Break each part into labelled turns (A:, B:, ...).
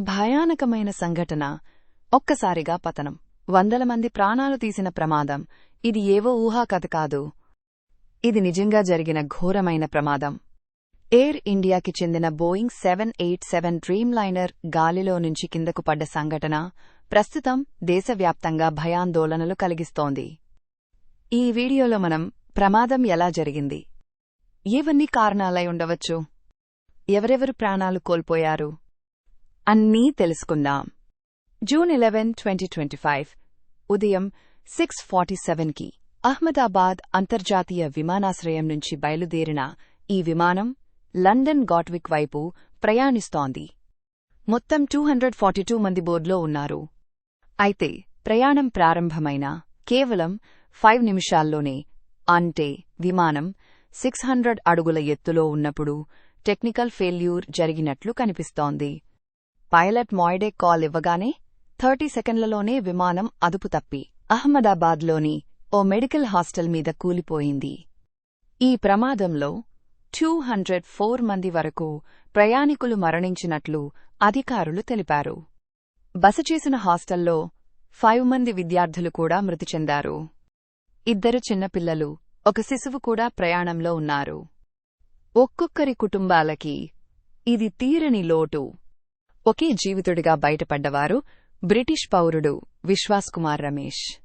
A: భయానకమైన సంఘటన. ఒక్కసారిగా పతనం. వందల మంది ప్రాణాలు తీసిన ప్రమాదం. ఇది ఏవో ఊహాకథ కాదు. ఇది నిజంగా జరిగిన ఘోరమైన ప్రమాదం. ఎయిర్ ఇండియాకి చెందిన Boeing seven eight seven dreamliner గాలిలో నుంచి కిందకు పడ్డ సంఘటన ప్రస్తుతం దేశవ్యాప్తంగా భయాందోళనలు కలిగిస్తోంది. ఈ వీడియోలో మనం ప్రమాదం ఎలా జరిగింది? ఏవన్నీ కారణాలై ఉండవచ్చు? ఎవరెవరు ప్రాణాలు కోల్పోయారు? అన్నీ తెలుసుకుందాం. June eleven twenty twenty five. ఉదయం సిక్స్ ఫార్టీ సెవెన్కి అహ్మదాబాద్ అంతర్జాతీయ విమానాశ్రయం నుంచి బయలుదేరిన ఈ విమానం లండన్ గాట్విక్ వైపు ప్రయాణిస్తోంది. మొత్తం టూ హండ్రెడ్ ఫార్టీ టూ మంది బోర్డులో ఉన్నారు. అయితే ప్రయాణం ప్రారంభమైన కేవలం ఫైవ్ నిమిషాల్లోనే అంటే విమానం సిక్స్ హండ్రెడ్ అడుగుల ఎత్తులో ఉన్నప్పుడు టెక్నికల్ ఫెయిల్యూర్ జరిగినట్లు కనిపిస్తోంది. పైలట్ మాయిడే కాల్ ఇవ్వగానే థర్టీ సెకండ్లలోనే విమానం అదుపు తప్పి. అహ్మదాబాద్లోని ఓ మెడికల్ హాస్టల్ మీద కూలిపోయింది. ఈ ప్రమాదంలో టూ హండ్రెడ్ ఫోర్ మంది వరకు ప్రయాణికులు మరణించినట్లు అధికారులు తెలిపారు. బస చేసిన హాస్టల్లో ఫైవ్ మంది విద్యార్థులు కూడా మృతి చెందారు. ఇద్దరు చిన్నపిల్లలు ఒక శిశువు కూడా ప్రయాణంలో ఉన్నారు. ఒక్కొక్కరి కుటుంబాలకి ఇది తీరని లోటు. ఒకే జీవితుడిగా బయటపడ్డవారు బ్రిటిష్ పౌరుడు విశ్వాస్ కుమార్ రమేష్.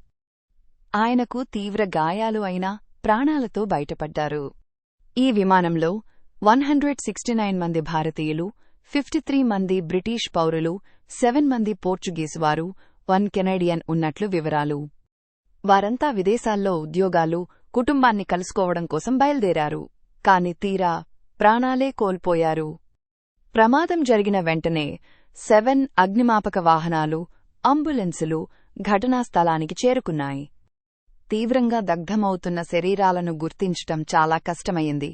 A: ఆయనకు తీవ్ర గాయాలు అయినా ప్రాణాలతో బయటపడ్డారు. ఈ విమానంలో వన్ హండ్రెడ్ సిక్స్టీ నైన్ మంది భారతీయులు ఫిఫ్టీ త్రీ మంది బ్రిటిష్ పౌరులు సెవెన్ మంది పోర్చుగీసు వారు వన్ కెనడియన్ ఉన్నట్లు వివరాలు. వారంతా విదేశాల్లో ఉద్యోగాలు కుటుంబాన్ని కలుసుకోవడం కోసం బయలుదేరారు. కాని తీరా ప్రాణాలే కోల్పోయారు. ప్రమాదం జరిగిన వెంటనే సెవెన్ అగ్నిమాపక వాహనాలు అంబులెన్సులు ఘటనా స్థలానికి చేరుకున్నాయి. తీవ్రంగా దగ్ధమవుతున్న శరీరాలను గుర్తించటం చాలా కష్టమయ్యింది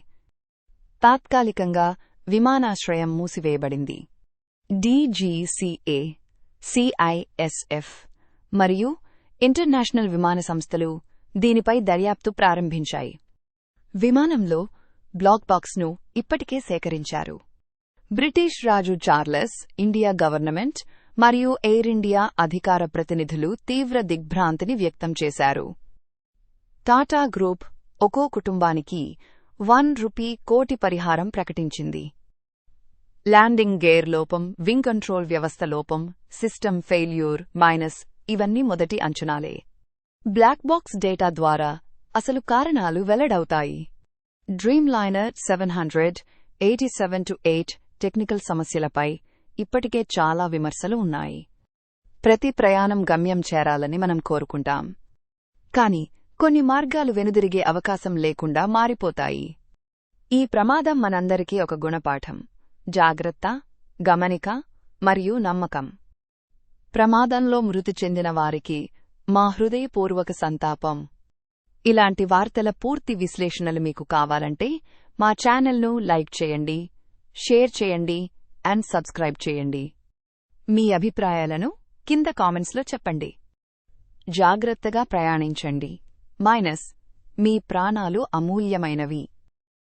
A: తాత్కాలికంగా విమానాశ్రయం మూసివేయబడింది. డీజీసీఏ సిఐఎస్ఎఫ్ మరియు ఇంటర్నేషనల్ విమాన సంస్థలు దీనిపై దర్యాప్తు ప్రారంభించాయి. విమానంలో బ్లాక్ బాక్స్ను ఇప్పటికే సేకరించారు. బ్రిటిష్ రాజు చార్లెస్ ఇండియా గవర్నమెంట్ మరియు ఎయిర్ ఇండియా అధికార ప్రతినిధులు తీవ్ర దిగ్భ్రాంతిని వ్యక్తం చేశారు. టాటా గ్రూప్ ఒక్కో కుటుంబానికి వన్ రూపీ కోటి పరిహారం ప్రకటించింది. ల్యాండింగ్ గేర్ లోపం వింగ్ కంట్రోల్ వ్యవస్థ లోపం సిస్టమ్ ఫెయిల్యూర్ మైనస్ ఇవన్నీ మొదటి అంచనాలే. బ్లాక్ బాక్స్ డేటా ద్వారా అసలు కారణాలు వెల్లడవుతాయి. Dreamliner seven hundred eighty seven two eight technical సమస్యలపై ఇప్పటికే చాలా విమర్శలు ఉన్నాయి. ప్రతి ప్రయాణం గమ్యం చేరాలని మనం కోరుకుంటాం. కాని కొన్ని మార్గాలు వెనుదిరిగే అవకాశం లేకుండా మారిపోతాయి. ఈ ప్రమాదం మనందరికీ ఒక గుణపాఠం. జాగ్రత్త గమనిక మరియు నమ్మకం. ప్రమాదంలో మృతి చెందిన వారికి మా హృదయపూర్వక సంతాపం. ఇలాంటి వార్తల పూర్తి విశ్లేషణలు మీకు కావాలంటే మా ఛానల్ను లైక్ చేయండి షేర్ చేయండి అండ్ సబ్స్క్రైబ్ చేయండి. మీ అభిప్రాయాలను కింద కామెంట్స్లో చెప్పండి. జాగ్రత్తగా ప్రయాణించండి. మైనస్ మీ ప్రాణాలు అమూల్యమైనవి.